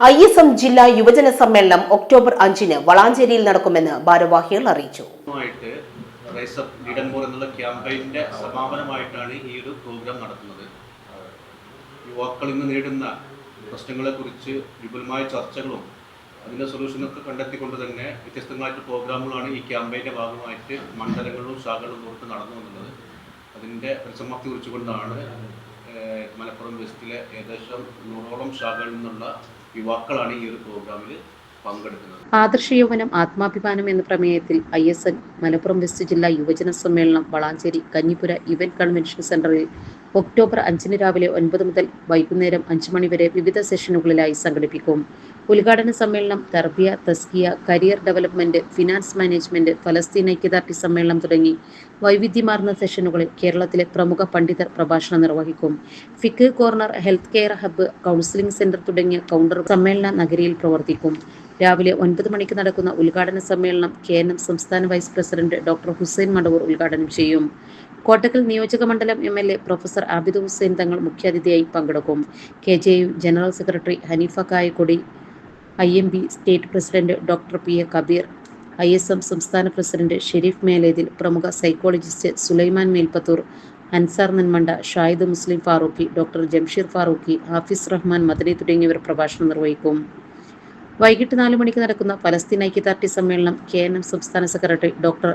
I S M ജില്ലാ യുവജന സമ്മേളനം ഒക്ടോബർ അഞ്ചിന് വളാഞ്ചേരിയിൽ നടക്കുമെന്ന് ഭാരവാഹികൾ അറിയിച്ചു. എന്നുള്ള ക്യാമ്പയിന്റെ സമാപനമായിട്ടാണ് ഈ ഒരു പ്രോഗ്രാം നടത്തുന്നത്. യുവാക്കൾ ഇന്ന് നേരിടുന്ന പ്രശ്നങ്ങളെക്കുറിച്ച് വിപുലമായ ചർച്ചകളും അതിന്റെ സൊല്യൂഷനൊക്കെ കണ്ടെത്തിക്കൊണ്ട് തന്നെ വ്യത്യസ്തങ്ങളായിട്ട് പ്രോഗ്രാമുകളാണ് ഈ ക്യാമ്പയിന്റെ ഭാഗമായിട്ട് മണ്ഡലങ്ങളിലും ശാഖകളിലും പുറത്ത് നടന്നു വന്നത് അതിന്റെ പരിസമാപ്തി കുറിച്ചുകൊണ്ടാണ് മലപ്പുറം വെസ്റ്റിലെ ഏകദേശം നൂറോളം ശാഖകളിൽ നിന്നുള്ള യുവാക്കളാണ് ഈ ഒരു പ്രോഗ്രാമിൽ പങ്കെടുക്കുന്നത്. ആദർശ യൗവനം ആത്മാഭിമാനം എന്ന പ്രമേയത്തിൽ I S N Malappuram west ജില്ലാ യുവജന സമ്മേളനം വളാഞ്ചേരി കഞ്ഞിപ്പുര ഇവന്റ് കൺവെൻഷൻ സെന്ററിൽ ഒക്ടോബർ അഞ്ചിന് രാവിലെ ഒൻപത് മുതൽ വൈകുന്നേരം അഞ്ച് മണിവരെ വിവിധ സെഷനുകളിലായി സംഘടിപ്പിക്കും. ഉദ്ഘാടന സമ്മേളനം തർബിയ തസ്കിയ കരിയർ ഡെവലപ്മെന്റ് ഫിനാൻസ് മാനേജ്മെന്റ് ഫലസ്തീൻ ഐക്യദാർഢ്യ സമ്മേളനം തുടങ്ങി വൈവിധ്യമാർന്ന സെഷനുകളിൽ കേരളത്തിലെ പ്രമുഖ പണ്ഡിതർ പ്രഭാഷണം നിർവഹിക്കും. ഫിക്ക് corner health care hub counselling centre തുടങ്ങിയ കൗണ്ടർ സമ്മേളന നഗരിയിൽ പ്രവർത്തിക്കും. രാവിലെ ഒൻപത് മണിക്ക് നടക്കുന്ന ഉദ്ഘാടന സമ്മേളനം കെ എൻ എം സംസ്ഥാന vice president doctor Hussain Madavoor ഉദ്ഘാടനം ചെയ്യും. കോട്ടക്കൽ നിയോജക മണ്ഡലം M L A professor Abid Hussain Thangal മുഖ്യാതിഥിയായി പങ്കെടുക്കും. K J U general secretary Hanifa Kayakkodi I M B state president doctor P A Kabeer I S M സംസ്ഥാന president Sharif Melethil പ്രമുഖ psychologist Sulaiman Melpathur Ansar Nanmanda Shahid Muslim Farooqi doctor Jamsheer Farooqi Hafiz Rahman Madani തുടങ്ങിയവർ പ്രഭാഷണം നിർവഹിക്കും. വൈകിട്ട് നാല് മണിക്ക് നടക്കുന്ന ഫലസ്തീൻ ഐക്യദാർഢ്യ സമ്മേളനം കെ എൻ എം സംസ്ഥാന secretary doctor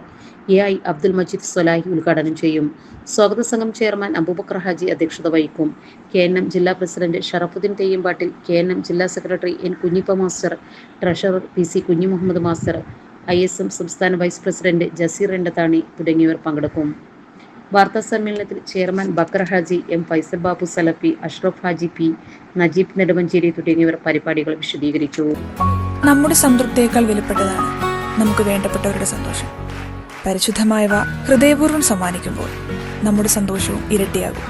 A I Abdul Majeed Solahi ഉദ്ഘാടനം ചെയ്യും. സ്വാഗത സംഘം ചെയർമാൻ അബൂബക്കർ ഹാജി അധ്യക്ഷത വഹിക്കും. കെ എൻ എം ജില്ലാ president Sharafuddin Theyyampattil K N M ജില്ലാ secretary N Kunjippa master treasurer P C Kunju Muhammad master I S M സംസ്ഥാന വൈസ് പ്രസിഡന്റ് ജസീർ എണ്ടത്താണി തുടങ്ങിയവർ പങ്കെടുക്കും. വാർത്താ സമ്മേളനത്തിൽ chairman Bakkar Haji M Faisal Babu Salafi Ashraf Haji P Najeeb Nedumanjery തുടങ്ങിയവർ പരിപാടികൾ വിശദീകരിച്ചു. നമ്മുടെ സംതൃപ്തിയേക്കാൾ വിലപ്പെട്ടതാണ് നമുക്ക് വേണ്ടപ്പെട്ടവരുടെ സന്തോഷം. പരിശുദ്ധമായവ ഹൃദയപൂർവം സമ്മാനിക്കുമ്പോൾ നമ്മുടെ സന്തോഷവും ഇരട്ടിയാകും.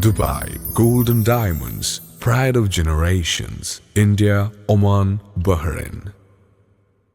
Dubai golden diamonds Pride of generations India Oman Bahrain.